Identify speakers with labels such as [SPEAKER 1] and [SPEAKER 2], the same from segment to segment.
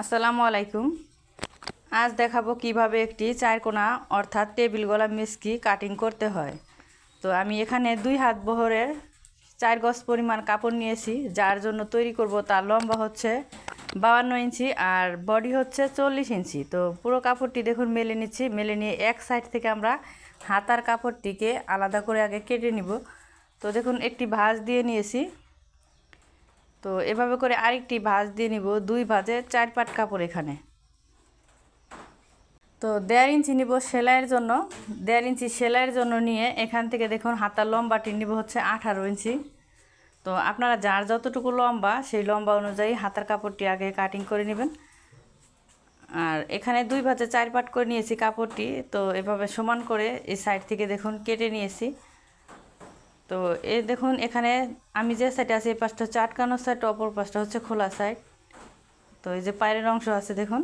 [SPEAKER 1] আসসালামু আলাইকুম। আজ দেখাবো কীভাবে একটি চারকোনা অর্থাৎ টেবিল গলা মিসকি কাটিং করতে হয়। তো আমি এখানে দুই হাত বহরের চার গজ পরিমাণ কাপড় নিয়েছি, যার জন্য তৈরি করব তার লম্বা হচ্ছে বাউান্ন ইঞ্চি আর বডি হচ্ছে চল্লিশ ইঞ্চি। তো পুরো কাপড়টি দেখুন, মেলে নিচ্ছি। মেলে নিয়ে এক সাইড থেকে আমরা হাতার কাপড়টিকে আলাদা করে আগে কেটে নিব। তো দেখুন, একটি ভাঁজ দিয়ে নিয়েছি। তো এভাবে করে আরেকটি ভাঁজ দিয়ে নিব। দুই ভাঁজে চার পাট কাপড় এখানে। তো দেড় ইঞ্চি নিব সেলাইয়ের জন্য। দেড় ইঞ্চি সেলাইয়ের জন্য নিয়ে এখান থেকে দেখুন হাতার লম্বাটি নিব হচ্ছে আঠারো ইঞ্চি। তো আপনারা যার যতটুকু লম্বা, সেই লম্বা অনুযায়ী হাতার কাপড়টি আগে কাটিং করে নেবেন। আর এখানে দুই ভাঁজে চার পাট করে নিয়েছি কাপড়টি। তো এভাবে সমান করে এই সাইড থেকে দেখুন কেটে নিয়েছি। তো এই দেখুন, এখানে আমি যে সাইডে আছি, এই পাশটা হচ্ছে আটকানো সাইড অপর পাশটা হচ্ছে খোলা সাইড তো এই যে পায়ের অংশ আছে, দেখুন।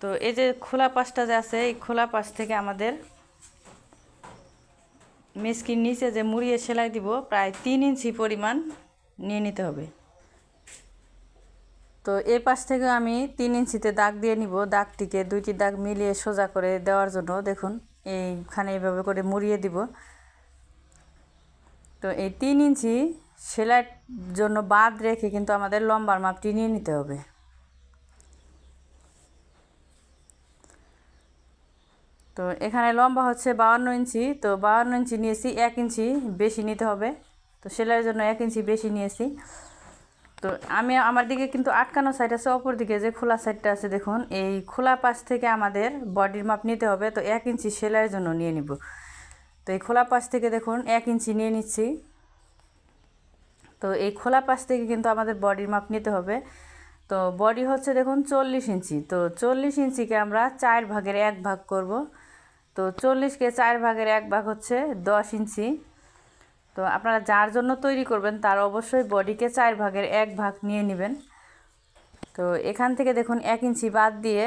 [SPEAKER 1] তো এই যে খোলা পাশটা যে আছে, এই খোলা পাশ থেকে আমাদের মেসকির নিচে যে মুড়িয়ে সেলাই দিব, প্রায় তিন ইঞ্চি পরিমাণ নিয়ে নিতে হবে। তো এই পাশ থেকে আমি তিন ইঞ্চিতে দাগ দিয়ে নিব। দাগটিকে দুইটি দাগ মিলিয়ে সোজা করে দেওয়ার জন্য, দেখুন। এইখানে এইভাবে করে মুড়িয়ে দিব। তো এই তিন ইঞ্চি সেলাইয়ের জন্য বাদ রেখে কিন্তু আমাদের লম্বার মাপটি নিয়ে নিতে হবে। তো এখানে লম্বা হচ্ছে বাউান্ন ইঞ্চি, তো বাউান্ন ইঞ্চি নিয়েছি এক ইঞ্চি বেশি নিতে হবে। তো সেলাইয়ের জন্য এক ইঞ্চি বেশি নিয়েছি। তো আমি আমার দিকে কিন্তু আটকানো সাইড আছে, অপর দিকে যে খোলা সাইডটা আছে দেখুন, এই খোলা পাশ থেকে আমাদের বডির মাপ নিতে হবে, তো এক ইঞ্চি সেলাইয়ের জন্য নিয়ে নিব। তো এই খোলা পাশ থেকে দেখুন, এক ইঞ্চি নিয়ে নিচ্ছি। তো এই খোলা পাশ থেকে কিন্তু আমাদের বডির মাপ নিতে হবে। তো বডি হচ্ছে দেখুন চল্লিশ ইঞ্চি, তো চল্লিশ ইঞ্চিকে আমরা চার ভাগের এক ভাগ করব। তো চল্লিশকে চার ভাগের এক ভাগ হচ্ছে দশ ইঞ্চি। তো আপনারা যার জন্য তৈরি করবেন, তার অবশ্যই বডিকে চার ভাগের এক ভাগ নিয়ে নেবেন। তো এখান থেকে দেখুন, এক ইঞ্চি বাদ দিয়ে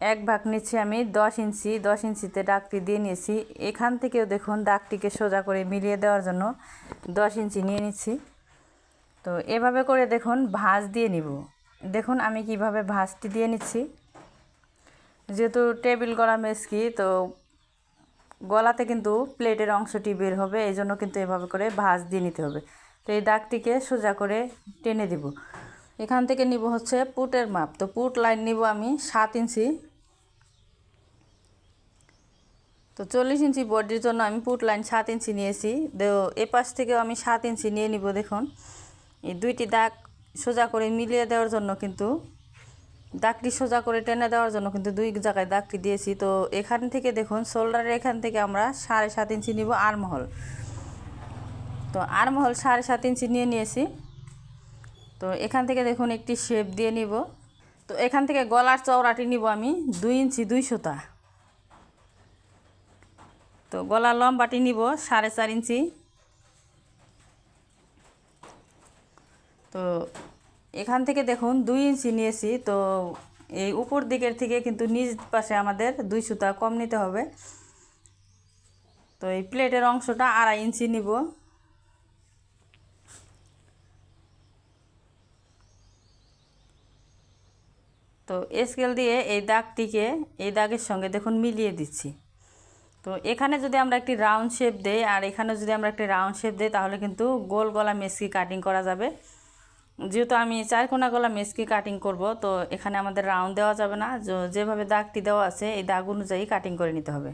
[SPEAKER 1] এক ভাগ নিচ্ছি আমি, দশ ইঞ্চি, দশ ইঞ্চিতে ডাকটি দিয়ে নিয়েছি। এখান থেকেও দেখুন, দাগটিকে সোজা করে মিলিয়ে দেওয়ার জন্য দশ ইঞ্চি নিয়ে নিচ্ছি। তো এভাবে করে দেখুন, ভাঁজ দিয়ে নিব। দেখুন আমি কীভাবে ভাঁজটি দিয়ে নিচ্ছি। যেহেতু টেবিল গলা মেসকি তো গলাতে কিন্তু প্লেটের অংশটি বের হবে, এই জন্য কিন্তু এভাবে করে ভাঁজ দিয়ে নিতে হবে। তো এই দাগটিকে সোজা করে টেনে দিব। এখান থেকে নিব হচ্ছে পুটের মাপ। তো পুট লাইন নিব আমি সাত ইঞ্চি। তো চল্লিশ ইঞ্চি বডির জন্য আমি পুট লাইন সাত ইঞ্চি নিয়েছি। এ পাশ থেকেও আমি সাত ইঞ্চি নিয়ে নিব, দেখুন। এই দুইটি দাগ সোজা করে মিলিয়ে দেওয়ার জন্য কিন্তু দাগটি সোজা করে টেনে দেওয়ার জন্য কিন্তু দুই জায়গায় দাগটি দিয়েছি। তো এখান থেকে দেখুন, শোল্ডারের এখান থেকে আমরা সাড়ে সাত ইঞ্চি নিব আরমহল। তো আরমহল সাড়ে সাত ইঞ্চি নিয়ে নিয়েছি। তো এখান থেকে দেখুন একটি শেপ দিয়ে নিব। তো এখান থেকে গলার চওড়াটি নিব আমি দুই ইঞ্চি দুই সুতা। তো গলার লম্বাটি নিব সাড়ে চার ইঞ্চি। তো এখান থেকে দেখুন দুই ইঞ্চি নিয়েছি, তো এই উপর দিকের থেকে কিন্তু নিজ পাশে আমাদের দুই সুতা কম নিতে হবে। তো এই প্লেটের অংশটা আড়াই ইঞ্চি নিব। তো স্কেল দিয়ে এই দাগটিকে, এই দাগের সঙ্গে দেখুন মিলিয়ে দিচ্ছি। তো এখানে যদি আমরা একটি রাউন্ড শেপ দেই, আর এখানে যদি আমরা একটি রাউন্ড শেপ দিই, তাহলে কিন্তু গোল গলা মেসকি কাটিং করা যাবে। যেহেতু আমি চার কোনা গলা মেসকি কাটিং করব, তো এখানে আমাদের রাউন্ড দেওয়া যাবে না। যেভাবে দাগটি দেওয়া আছে, এই দাগ অনুযায়ী কাটিং করে নিতে হবে।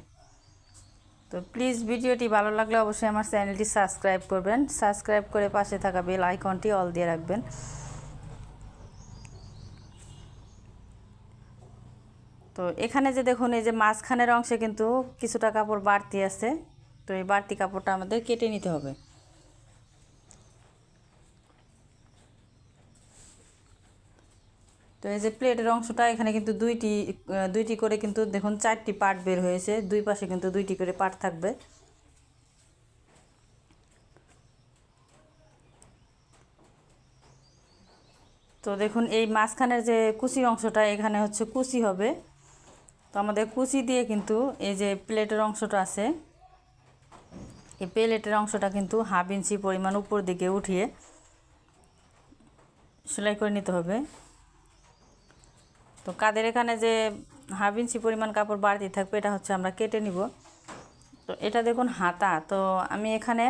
[SPEAKER 1] তো প্লিজ ভিডিওটি ভালো লাগলে অবশ্যই আমার চ্যানেলটি সাবস্ক্রাইব করবেন। সাবস্ক্রাইব করে পাশে থাকা বেল আইকনটি অল দিয়ে রাখবেন। তো এখানে যে দেখুন, এই যে মাঝখানের অংশে কিন্তু কিছুটা কাপড় বাড়তি আছে। তো এই বাড়তি কাপড়টা আমাদের কেটে নিতে হবে। তো এই যে প্লেটের অংশটা এখানে কিন্তু দুইটি দুইটি করে কিন্তু দেখুন চারটি পার্ট বের হয়েছে। দুই পাশে কিন্তু দুইটি করে পার্ট থাকবে। তো দেখুন এই মাঝখানের যে কুচি অংশটা এখানে হচ্ছে কুচি হবে। তো আমাদের কুচি দিয়ে কিন্তু এই যে প্লেটের অংশটা আছে, এই প্লেটের অংশটা কিন্তু হাফ ইঞ্চি পরিমাণ উপর দিকে উঠিয়ে সেলাই করে নিতে হবে। তো কাদের এখানে যে হাফ ইঞ্চি পরিমাণ কাপড় বাড়তি থাকবে, এটা হচ্ছে আমরা কেটে নিব। তো এটা দেখুন হাতা, তো আমি এখানে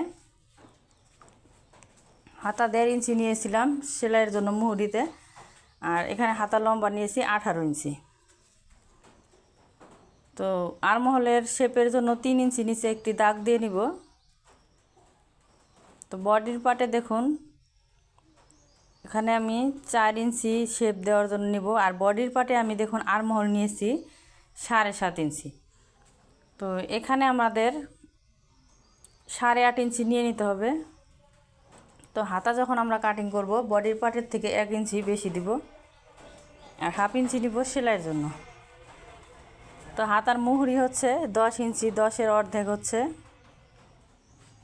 [SPEAKER 1] হাতা দেড় ইঞ্চি নিয়েছিলাম সেলাইয়ের জন্য মুহুরিতে, আর এখানে হাতা লম্বা নিয়েছি আঠারো ইঞ্চি। তো আরমহলের শেপের জন্য তিন ইঞ্চি নিচে একটি দাগ দিয়ে নিব। তো বডির পার্টে দেখুন এখানে আমি চার ইঞ্চি শেপ দেওয়ার জন্য নিব। আর বডির পার্টে আমি দেখুন আরমহল নিয়েছি সাড়ে সাত ইঞ্চি। তো এখানে আমাদের সাড়ে আট ইঞ্চি নিয়ে নিতে হবে। তো হাতা যখন আমরা কাটিং করব বডির পার্টের থেকে এক ইঞ্চি বেশি দিব। আর হাফ ইঞ্চি নিব সেলাইয়ের জন্য। তো হাতার মুহুরি হচ্ছে দশ ইঞ্চি, দশের অর্ধেক হচ্ছে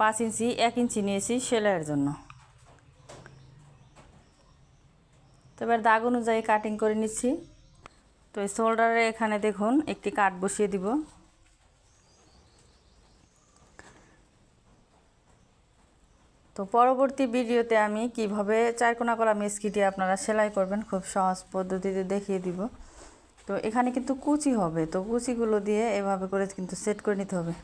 [SPEAKER 1] পাঁচ ইঞ্চি, এক ইঞ্চি নিয়েছি সেলাইয়ের জন্য। তো এবার দাগ অনুযায়ী কাটিং করে নিচ্ছি। তো এই শোল্ডারে এখানে দেখুন, একটি কাট বসিয়ে দিব। তো পরবর্তী ভিডিওতে আমি কীভাবে চারকোনা কলা মেসকিটি আপনারা সেলাই করবেন খুব সহজ পদ্ধতিতে দেখিয়ে দিব। তো এখানে কিন্তু কুচি হবে, তো কুচিগুলো দিয়ে এভাবে করে কিন্তু সেট করে নিতে হবে।